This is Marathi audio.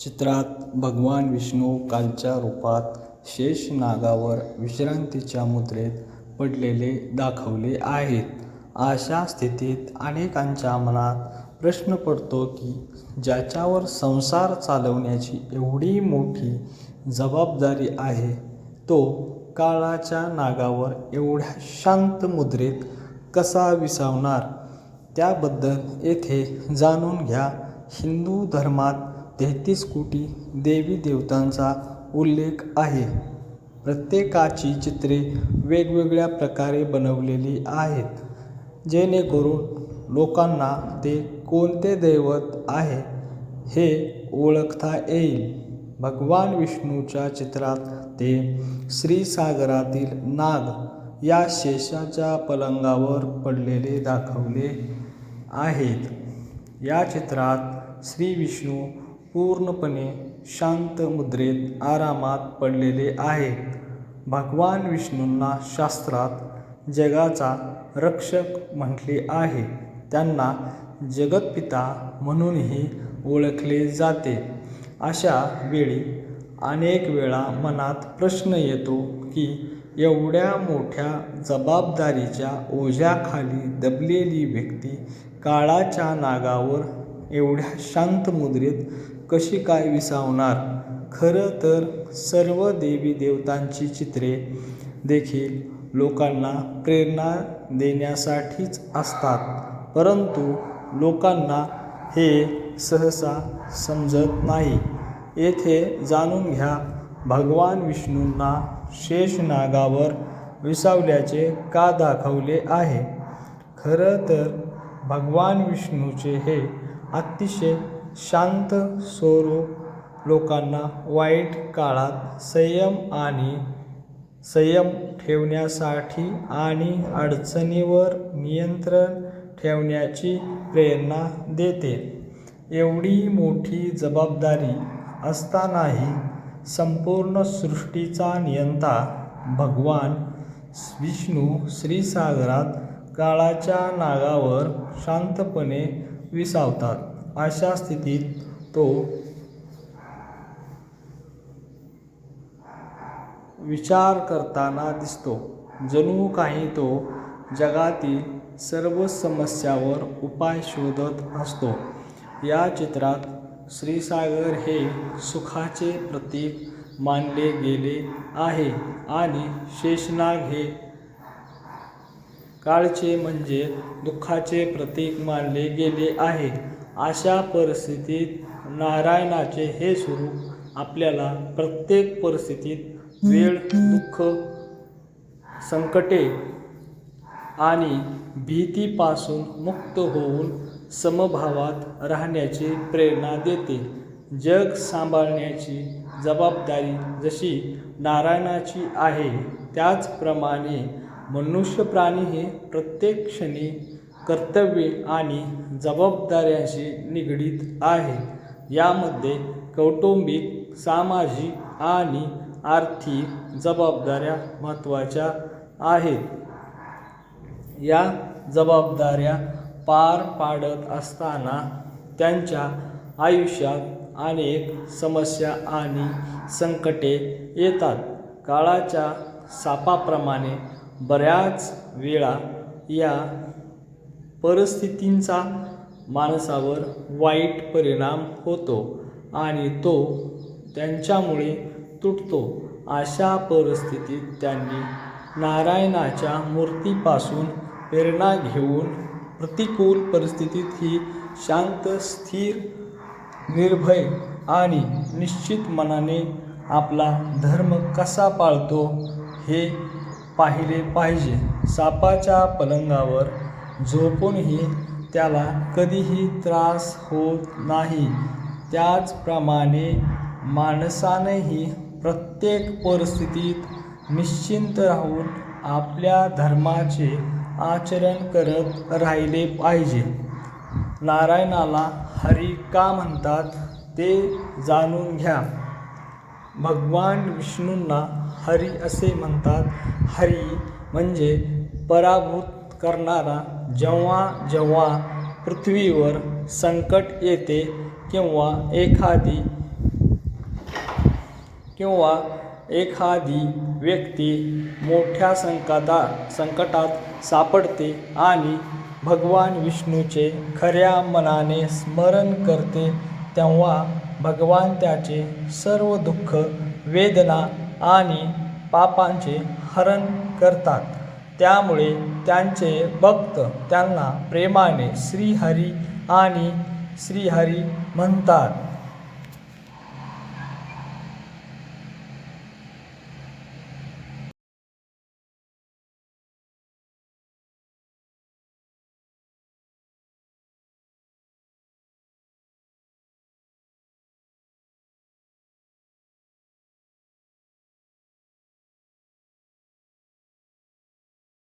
चित्रात भगवान विष्णू कालच्या रूपात शेष नागावर विश्रांतीच्या मुद्रेत पडलेले दाखवले आहेत. अशा स्थितीत अनेकांच्या मनात प्रश्न पडतो की ज्याच्यावर संसार चालवण्याची एवढी मोठी जबाबदारी आहे तो काळाच्या नागावर एवढ्या शांत मुद्रेत कसा विसावणार? त्याबद्दल येथे जाणून घ्या. हिंदू धर्मात तेहतीस कोटी देवी-देवतांचा उल्लेख आहे. प्रत्येकाची चित्रे वेगवेगळ्या प्रकारे बनवलेली आहेत, जेणेकरून लोकांना ते कोणते दैवत आहे हे ओळखता येईल. भगवान विष्णूच्या चित्रात ते श्रीसागरातील नाग या शेषाच्या पलंगावर पडलेले दाखवले आहेत. या चित्रात श्रीविष्णू पूर्णपणे शांत मुद्रेत आरामात पडलेले आहेत. भगवान विष्णूंना शास्त्रात जगाचा रक्षक म्हटले आहे. त्यांना जगतपिता म्हणूनही ओळखले जाते. अशा वेळी अनेक वेळा मनात प्रश्न येतो की एवढ्या मोठ्या जबाबदारीच्या ओझ्याखाली दबलेली व्यक्ती काळाच्या नागावर एवढ्या शांत मुद्रेत कशी काय विसावणार? खरं तर सर्व देवी-देवतांची चित्रे देखील लोकांना प्रेरणा देण्यासाठीच असतात, परंतु लोकांना हे सहसा समजत नाही. येथे जाणून घ्या भगवान विष्णूंना शेषनागावर विसावल्याचे का दाखवले आहे? खरं तर भगवान विष्णूचे हे अतिशय शांत स्वरूप लोकांना वाईट काळात संयम आणि संयम ठेवण्यासाठी आणि अडचणीवर नियंत्रण ठेवण्याची प्रेरणा देते. एवढी मोठी जबाबदारी असतानाही संपूर्ण सृष्टीचा नियंता भगवान विष्णू श्रीसागरात काळाच्या नागावर शांतपणे विसावतात. अशा स्थितीत तो विचार करताना दिसतो. जणू काही तो जगातील सर्व समस्यांवर उपाय शोधत असतो. या चित्रात श्रीसागर हे सुखाचे प्रतीक मानले गेले आहे आणि शेषनाग हे काळचे म्हणजे दुःखाचे प्रतीक मानले गेले आहे. अशा परिस्थितीत नारायणाचे हे स्वरूप आपल्याला प्रत्येक परिस्थितीत वेळ, दुःख, संकटे आणि भीतीपासून मुक्त होऊन समभावात राहण्याची प्रेरणा देते. जग सांभाळण्याची जबाबदारी जशी नारायणाची आहे, त्याचप्रमाणे मनुष्य प्राणी हे प्रत्येक क्षणी कर्तव्ये आणि जबाबदाऱ्यांशी निगडीत आहे. यामध्ये कौटुंबिक, सामाजिक आणि आर्थिक जबाबदाऱ्या महत्त्वाच्या आहेत. या जबाबदाऱ्या पार पाडत असताना त्यांच्या आयुष्यात अनेक समस्या आणि संकटे येतात. काळाच्या सापाप्रमाणे बऱ्याच वेळा या परिस्थितींचा माणसावर वाईट परिणाम होतो आणि तो त्यांच्यामुळे तुटतो. अशा परिस्थितीत त्यांनी नारायणाच्या मूर्तीपासून प्रेरणा घेऊन प्रतिकूल परिस्थितीत ही शांत, स्थिर, निर्भय आणि निश्चित मनाने आपला धर्म कसा पाळतो हे पाहिले पाहिजे. सापाच्या पलंगावर झोपूनही त्याला कधीही त्रास होत नाही, त्याचप्रमाणे माणसानेही प्रत्येक परिस्थितीत निश्चिंत राहून आपल्या धर्माचे आचरण करत राहिले पाहिजे. नारायणाला हरी का म्हणतात ते जाणून घ्या. भगवान विष्णूंना हरी असे म्हणतात. हरी म्हणजे पराभूत करणारा. जेव्हा जेव्हा पृथ्वीवर संकट येते किंवा एखादी किंवा एखादी व्यक्ती मोठ्या संकटा संकटात सापडते आणि भगवान विष्णूचे खऱ्या मनाने स्मरण करते तेव्हा भगवान त्याचे सर्व दुःख वेदना आणि पापांचे हरण करतात. त्यामुळे त्यांचे भक्त त्यांना प्रेमाने श्रीहरी आणि श्रीहरी म्हणतात.